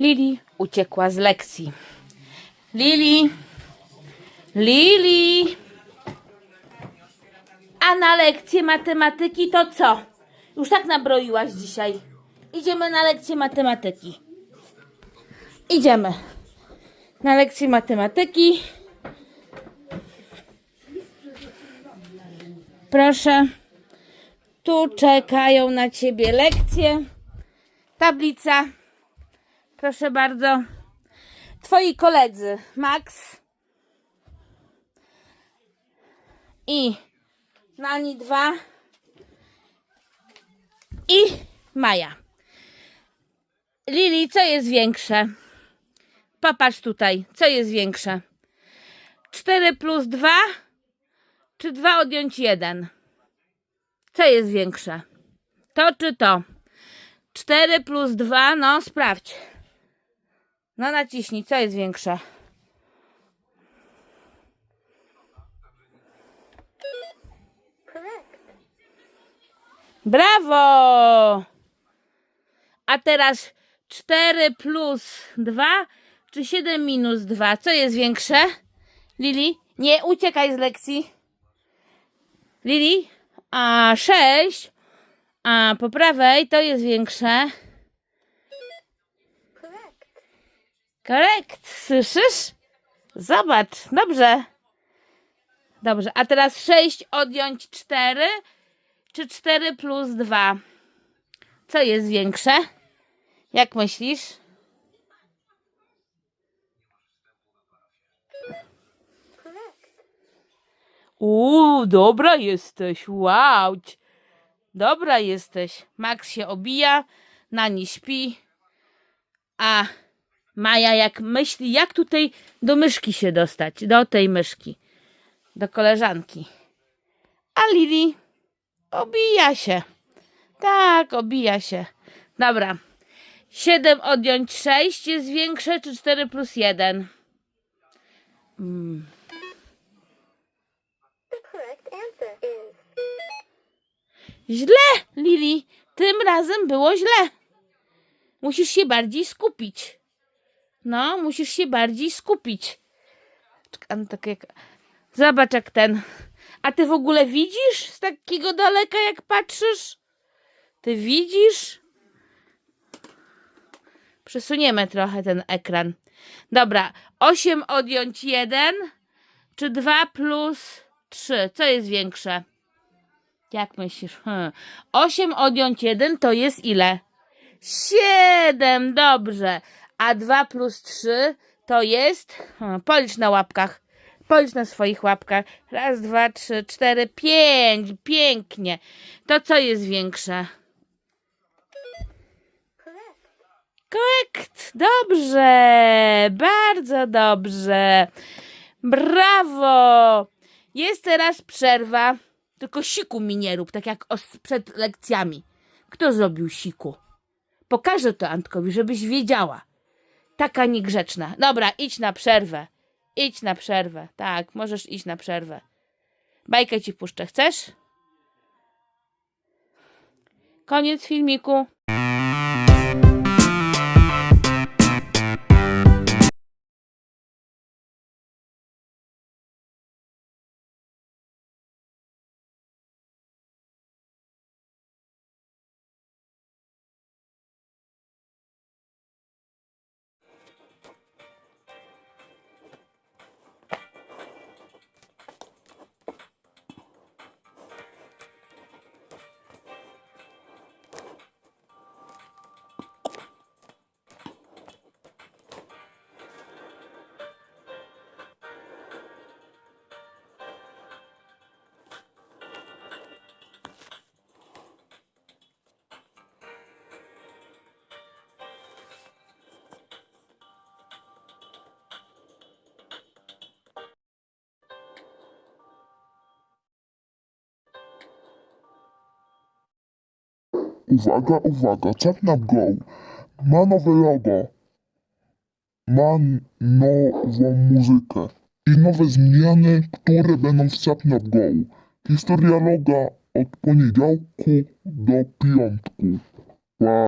Lili uciekła z lekcji. Lili, Lili. A na lekcję matematyki to co? Już tak nabroiłaś dzisiaj. Idziemy na lekcję matematyki. Idziemy na lekcję matematyki. Proszę. Tu czekają na ciebie lekcje. Tablica. Proszę bardzo. Twoi koledzy Max i Nani 2 i Maja. Lili, co jest większe? Popatrz tutaj, co jest większe? 4 plus 2 czy 2 odjąć 1? Co jest większe? To czy to? 4 plus 2, no sprawdź. No naciśnij, co jest większe? Brawo! A teraz 4 plus 2 czy 7 minus 2? Co jest większe? Lili? Nie uciekaj z lekcji. Lili? A 6? A po prawej to jest większe. Korekt. Słyszysz? Zobacz. Dobrze. Dobrze. A teraz 6 odjąć 4 czy 4 plus 2? Co jest większe? Jak myślisz? Uuu, dobra jesteś. Wow. Dobra jesteś. Max się obija, Nani śpi, a Maja jak myśli, jak tutaj do myszki się dostać, do tej myszki, do koleżanki. A Lili obija się. Tak, obija się. Dobra. 7 odjąć 6 jest większe, czy 4 plus 1? The correct answer is Źle, Lili. Tym razem było źle. Musisz się bardziej skupić. No, musisz się bardziej skupić. No tak jak... Zobacz jak ten. A ty w ogóle widzisz z takiego daleka, jak patrzysz? Ty widzisz? Przesuniemy trochę ten ekran. Dobra, 8 odjąć 1 czy 2 plus 3? Co jest większe? Jak myślisz? Hmm. 8 odjąć 1 to jest ile? 7, dobrze. A 2 plus 3 to jest? Policz na łapkach. Policz na swoich łapkach. Raz, dwa, trzy, cztery, pięć. Pięknie. To co jest większe? Korekt. Dobrze. Bardzo dobrze. Brawo. Jest teraz przerwa. Tylko siku mi nie rób, tak jak przed lekcjami. Kto zrobił siku? Pokażę to Antkowi, żebyś wiedziała. Taka niegrzeczna. Dobra, idź na przerwę. Idź na przerwę. Tak, możesz iść na przerwę. Bajkę ci puszczę. Chcesz? Koniec filmiku. Uwaga, uwaga, Chapnap Go ma nowe logo, ma nową muzykę i nowe zmiany, które będą w Chapnap Go. Historia loga od poniedziałku do piątku. Pa.